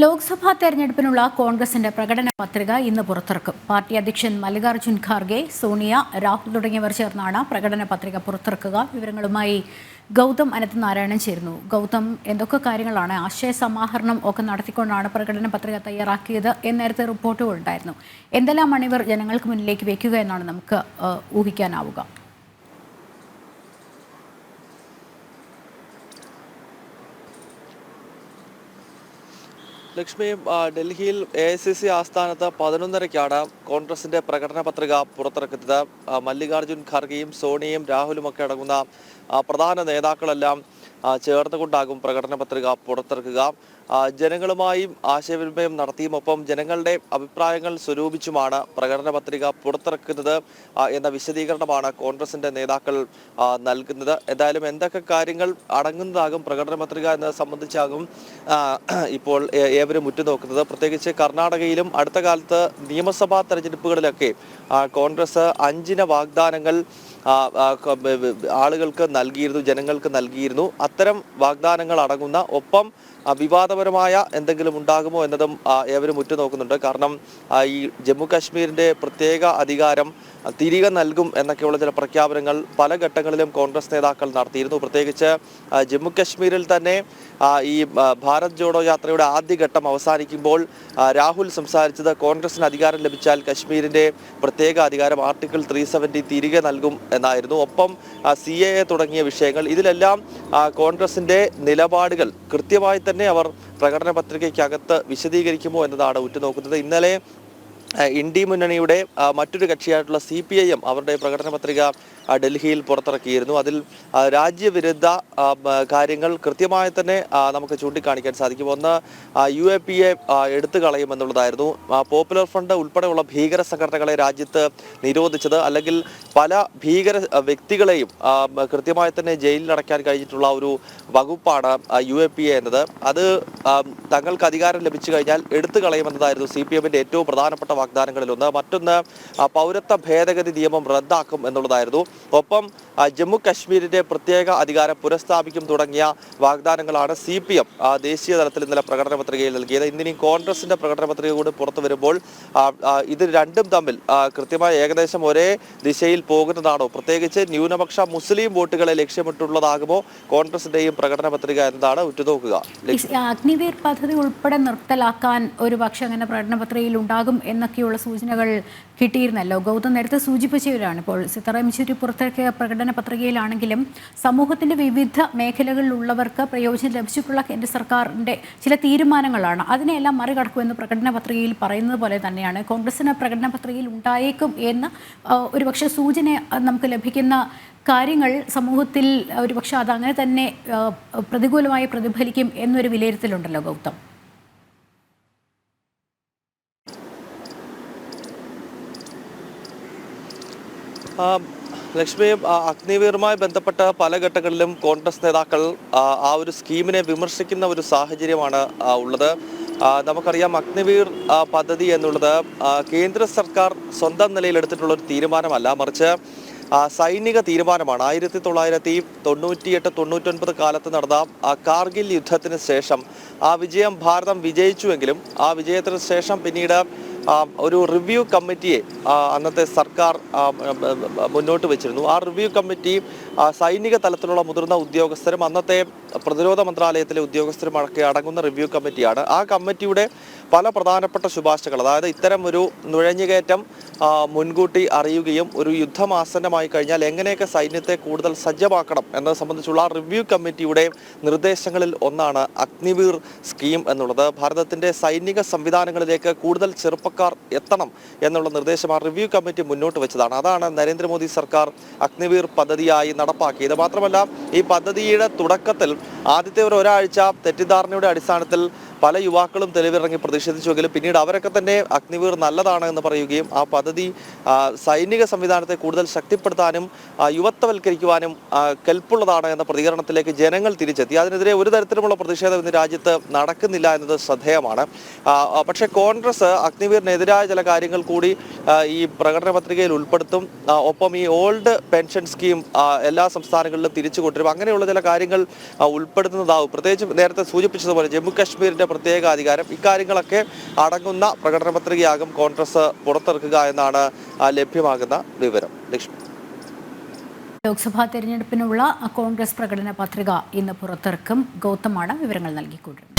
ലോക്സഭാ തെരഞ്ഞെടുപ്പിനുള്ള കോൺഗ്രസിന്റെ പ്രകടന പത്രിക ഇന്ന് പുറത്തിറക്കും. പാർട്ടി അധ്യക്ഷൻ മല്ലികാർജുൻ ഖാർഗെ സോണിയ രാഹുൽ തുടങ്ങിയവർ ചേർന്നാണ് പ്രകടന പത്രിക പുറത്തിറക്കുക. വിവരങ്ങളുമായി ഗൗതം അനന്തനാരായണൻ ചേരുന്നു. ഗൗതം എന്തൊക്കെ കാര്യങ്ങളാണ് ആശയ സമാഹരണം ഒക്കെ നടത്തിക്കൊണ്ടാണ് പ്രകടന പത്രിക തയ്യാറാക്കിയത് എന്ന് നേരത്തെ റിപ്പോർട്ടുകൾ ഉണ്ടായിരുന്നു. എന്തെല്ലാമാണ് ഇവർ ജനങ്ങൾക്ക് മുന്നിലേക്ക് വെക്കുക എന്നാണ് നമുക്ക് ഊഹിക്കാനാവുക. ലക്ഷ്മി ആ, ഡൽഹിയിൽ എ ഐ സി സി ആസ്ഥാനത്ത് പതിനൊന്നരയ്ക്കാണ് കോൺഗ്രസിന്റെ പ്രകടന പത്രിക പുറത്തിറക്കുന്നത്. മല്ലികാർജുൻ ഖർഗെയും സോണിയയും രാഹുലും ഒക്കെ അടങ്ങുന്ന പ്രധാന നേതാക്കളെല്ലാം ചേർന്നുകൊണ്ടാകും പ്രകടന പത്രിക പുറത്തിറക്കുക. ജനങ്ങളുമായും ആശയവിനിമയം നടത്തിയും ഒപ്പം ജനങ്ങളുടെ അഭിപ്രായങ്ങൾ സ്വരൂപിച്ചുമാണ് പ്രകടന പത്രിക പുറത്തിറക്കുന്നത് എന്ന വിശദീകരണമാണ് കോൺഗ്രസിന്റെ നേതാക്കൾ നൽകുന്നത്. എന്തായാലും എന്തൊക്കെ കാര്യങ്ങൾ അടങ്ങുന്നതാകും പ്രകടന പത്രിക എന്നത് സംബന്ധിച്ചാകും ഇപ്പോൾ ഏവരും ഉറ്റുനോക്കുന്നത്. പ്രത്യേകിച്ച് കർണാടകയിലും അടുത്ത കാലത്ത് നിയമസഭാ തെരഞ്ഞെടുപ്പുകളിലൊക്കെ കോൺഗ്രസ് അഞ്ചിന വാഗ്ദാനങ്ങൾ ആളുകൾക്ക് നൽകിയിരുന്നു ജനങ്ങൾക്ക് നൽകിയിരുന്നു. അത്തരം വാഗ്ദാനങ്ങൾ അടങ്ങുന്ന ഒപ്പം വിവാദപരമായ എന്തെങ്കിലും ഉണ്ടാകുമോ എന്നതും ഏവരും ഉറ്റുനോക്കുന്നുണ്ട്. കാരണം ഈ ജമ്മു കാശ്മീരിന്റെ പ്രത്യേക അധികാരം തിരികെ നൽകും എന്നൊക്കെയുള്ള ചില പ്രഖ്യാപനങ്ങൾ പല ഘട്ടങ്ങളിലും കോൺഗ്രസ് നേതാക്കൾ നടത്തിയിരുന്നു. പ്രത്യേകിച്ച് ആ, ജമ്മു കാശ്മീരിൽ തന്നെ ഈ ഭാരത് ജോഡോ യാത്രയുടെ ആദ്യഘട്ടം അവസാനിക്കുമ്പോൾ രാഹുൽ സംസാരിച്ചത് കോൺഗ്രസിന് അധികാരം ലഭിച്ചാൽ കശ്മീരിന്റെ പ്രത്യേക അധികാരം ആർട്ടിക്കിൾ ത്രീ സെവന്റി തിരികെ നൽകും എന്നായിരുന്നു. ഒപ്പം സി എ തുടങ്ങിയ വിഷയങ്ങൾ ഇതിലെല്ലാം കോൺഗ്രസിന്റെ നിലപാടുകൾ കൃത്യമായി തന്നെ അവർ പ്രകടന പത്രികയ്ക്കകത്ത് വിശദീകരിക്കുമോ എന്നതാണ് ഉറ്റുനോക്കുന്നത്. ഇന്നലെ ഇന്ത്യ മുന്നണിയുടെ മറ്റൊരു കക്ഷിയായിട്ടുള്ള സി പി ഐ എം അവരുടെ പ്രകടന പത്രിക ഡൽഹിയിൽ പുറത്തിറക്കിയിരുന്നു. അതിൽ രാജ്യവിരുദ്ധ കാര്യങ്ങൾ കൃത്യമായി തന്നെ നമുക്ക് ചൂണ്ടിക്കാണിക്കാൻ സാധിക്കും. ഒന്ന് യു എ പി എ എടുത്തു കളയുമെന്നുള്ളതായിരുന്നു പോപ്പുലർ ഫ്രണ്ട് ഉൾപ്പെടെയുള്ള ഭീകര സംഘടനകളെ രാജ്യത്ത് നിരോധിച്ചത് അല്ലെങ്കിൽ പല ഭീകര വ്യക്തികളെയും കൃത്യമായി തന്നെ ജയിലിൽ അടയ്ക്കാൻ കഴിഞ്ഞിട്ടുള്ള ഒരു വകുപ്പാണ് യു എ പി എ എന്നത്. അത് തങ്ങൾക്ക് അധികാരം ലഭിച്ചു കഴിഞ്ഞാൽ എടുത്തു കളയുമെന്നതായിരുന്നു സി പി എമ്മിന്റെ ഏറ്റവും പ്രധാനപ്പെട്ട വാഗ്ദാനങ്ങളിലൊന്ന് മറ്റൊന്ന് പൗരത്വ ഭേദഗതി നിയമം റദ്ദാക്കും എന്നുള്ളതായിരുന്നു. ഒപ്പം ജമ്മു കശ്മീരിന്റെ പ്രത്യേക അധികാരം പുനഃസ്ഥാപിക്കും തുടങ്ങിയ വാഗ്ദാനങ്ങളാണ് സി പി എം ദേശീയ തലത്തിൽ ഇന്നലെ പ്രകടന പത്രികയിൽ നൽകിയത്. ഇന്നിനി കോൺഗ്രസിന്റെ പ്രകടന പത്രിക കൂടി പുറത്തു വരുമ്പോൾ ഇത് രണ്ടും തമ്മിൽ കൃത്യമായ ഏകദേശം ഒരേ ദിശയിൽ പോകുന്നതാണോ? പ്രത്യേകിച്ച് ന്യൂനപക്ഷ മുസ്ലിം വോട്ടുകളെ ലക്ഷ്യമിട്ടുള്ളതാകുമോ കോൺഗ്രസിന്റെയും പ്രകടന പത്രിക എന്നതാണ് ഉറ്റുനോക്കുക. അഗ്നിവീർ പദ്ധതി ഉൾപ്പെടെ നിർത്തലാക്കാൻ ഒരു പക്ഷെ അങ്ങനെ പ്രകടന പത്രികയിൽ ഉണ്ടാകും എന്നൊക്കെയുള്ള സൂചനകൾ കിട്ടിയിരുന്നല്ലോ. ഗൗതം നേരത്തെ സൂചിപ്പിച്ചവരാണ് ഇപ്പോൾ. സീതാറാം യെച്ചൂരി പുറത്തിറക്കിയ പ്രകടന പത്രികയിലാണെങ്കിലും സമൂഹത്തിന്റെ വിവിധ മേഖലകളിലുള്ളവർക്ക് പ്രയോജനം ലഭിച്ചിട്ടുള്ള കേന്ദ്ര സർക്കാരിന്റെ ചില തീരുമാനങ്ങളാണ്. അതിനെല്ലാം മറികടക്കുമെന്ന് പ്രകടന പത്രികയിൽ പറയുന്നത് പോലെ തന്നെയാണ്. കോൺഗ്രസിന് പ്രകടന പത്രികയിൽ ഉണ്ടായേക്കും എന്ന് ഒരുപക്ഷെ സൂചന നമുക്ക് ലഭിക്കുന്ന കാര്യങ്ങൾ സമൂഹത്തിൽ ഒരുപക്ഷെ അതങ്ങനെ തന്നെ പ്രതികൂലമായി പ്രതിഫലിക്കും എന്നൊരു വിലയിരുത്തലുണ്ടല്ലോ ഗൗതം. ലക്ഷ്മി അഗ്നിവീറുമായി ബന്ധപ്പെട്ട പല ഘട്ടങ്ങളിലും കോൺഗ്രസ് നേതാക്കൾ ആ, ഒരു സ്കീമിനെ വിമർശിക്കുന്ന ഒരു സാഹചര്യമാണ് ഉള്ളത്. നമുക്കറിയാം അഗ്നിവീർ പദ്ധതി എന്നുള്ളത് കേന്ദ്ര സർക്കാർ സ്വന്തം നിലയിൽ എടുത്തിട്ടുള്ള ഒരു തീരുമാനമല്ല. മറിച്ച് സൈനിക തീരുമാനമാണ്. ആയിരത്തി തൊള്ളായിരത്തി തൊണ്ണൂറ്റിയെട്ട് തൊണ്ണൂറ്റൊൻപത് കാലത്ത് നടന്ന കാർഗിൽ യുദ്ധത്തിന് ശേഷം ആ വിജയം ഭാരതം വിജയിച്ചുവെങ്കിലും ആ വിജയത്തിന് ശേഷം പിന്നീട് ഒരു റിവ്യൂ കമ്മിറ്റിയെ അന്നത്തെ സർക്കാർ മുന്നോട്ട് വെച്ചിരുന്നു. ആ റിവ്യൂ കമ്മിറ്റി സൈനിക തലത്തിലുള്ള മുതിർന്ന ഉദ്യോഗസ്ഥരും അന്നത്തെ പ്രതിരോധ മന്ത്രാലയത്തിലെ ഉദ്യോഗസ്ഥരും അടക്കം അടങ്ങുന്ന റിവ്യൂ കമ്മിറ്റിയാണ്. ആ കമ്മിറ്റിയുടെ പല പ്രധാനപ്പെട്ട ശുപാർശകൾ അതായത് ഇത്തരം ഒരു നുഴഞ്ഞുകയറ്റം മുൻകൂട്ടി അറിയുകയും ഒരു യുദ്ധമാസന്നമായി കഴിഞ്ഞാൽ എങ്ങനെയൊക്കെ സൈന്യത്തെ കൂടുതൽ സജ്ജമാക്കണം എന്നത് സംബന്ധിച്ചുള്ള റിവ്യൂ കമ്മിറ്റിയുടെ നിർദ്ദേശങ്ങളിൽ ഒന്നാണ് അഗ്നിവീർ സ്കീം എന്നുള്ളത്. ഭാരതത്തിന്റെ സൈനിക സംവിധാനങ്ങളിലേക്ക് കൂടുതൽ ചെറുപ്പക്കാർ എത്തണം എന്നുള്ള നിർദ്ദേശം ആ റിവ്യൂ കമ്മിറ്റി മുന്നോട്ട് വെച്ചതാണ്. അതാണ് നരേന്ദ്രമോദി സർക്കാർ അഗ്നിവീർ പദ്ധതിയായി നടപ്പാക്കിയത്. മാത്രമല്ല ഈ പദ്ധതിയുടെ തുടക്കത്തിൽ ആദ്യത്തെ ഒരു ഒരാഴ്ച തെറ്റിദ്ധാരണയുടെ അടിസ്ഥാനത്തിൽ പല യുവാക്കളും തെളിവിറങ്ങി പ്രതിഷേധിച്ചുവെങ്കിലും പിന്നീട് അവരൊക്കെ തന്നെ അഗ്നിവീർ നല്ലതാണ് എന്ന് പറയുകയും ആ പദ്ധതി സൈനിക സംവിധാനത്തെ കൂടുതൽ ശക്തിപ്പെടുത്താനും യുവത്വവൽക്കരിക്കുവാനും കെൽപ്പുള്ളതാണ് എന്ന പ്രതികരണത്തിലേക്ക് ജനങ്ങൾ തിരിച്ചെത്തി. അതിനെതിരെ ഒരു തരത്തിലുമുള്ള പ്രതിഷേധം ഇന്ന് രാജ്യത്ത് നടക്കുന്നില്ല എന്നത് ശ്രദ്ധേയമാണ്. പക്ഷേ കോൺഗ്രസ് അഗ്നിവീറിനെതിരായ ചില കാര്യങ്ങൾ കൂടി ഈ പ്രകടന പത്രികയിൽ ഉൾപ്പെടുത്തും. ഒപ്പം ഈ ഓൾഡ് പെൻഷൻ സ്കീം എല്ലാ സംസ്ഥാനങ്ങളിലും തിരിച്ചു കൊണ്ടുവരും അങ്ങനെയുള്ള ചില കാര്യങ്ങൾ ഉൾപ്പെടുത്തുന്നതാവും. പ്രത്യേകിച്ച് നേരത്തെ സൂചിപ്പിച്ചതുപോലെ ജമ്മു കാശ്മീരിന്റെ പ്രത്യേക അധികാരം. ഇക്കാര്യങ്ങളൊക്കെ അടങ്ങുന്ന പ്രകടന പത്രികയാകും കോൺഗ്രസ് പുറത്തിറക്കുക എന്നാണ് ലഭ്യമാകുന്ന വിവരം. ലക്ഷ്മി. ലോക്സഭാ തെരഞ്ഞെടുപ്പിനുള്ള കോൺഗ്രസ് പ്രകടന പത്രിക ഇന്ന് പുറത്തിറക്കും. ഗൗതമാണ് വിവരങ്ങൾ നൽകിക്കൊണ്ടിരുന്നത്.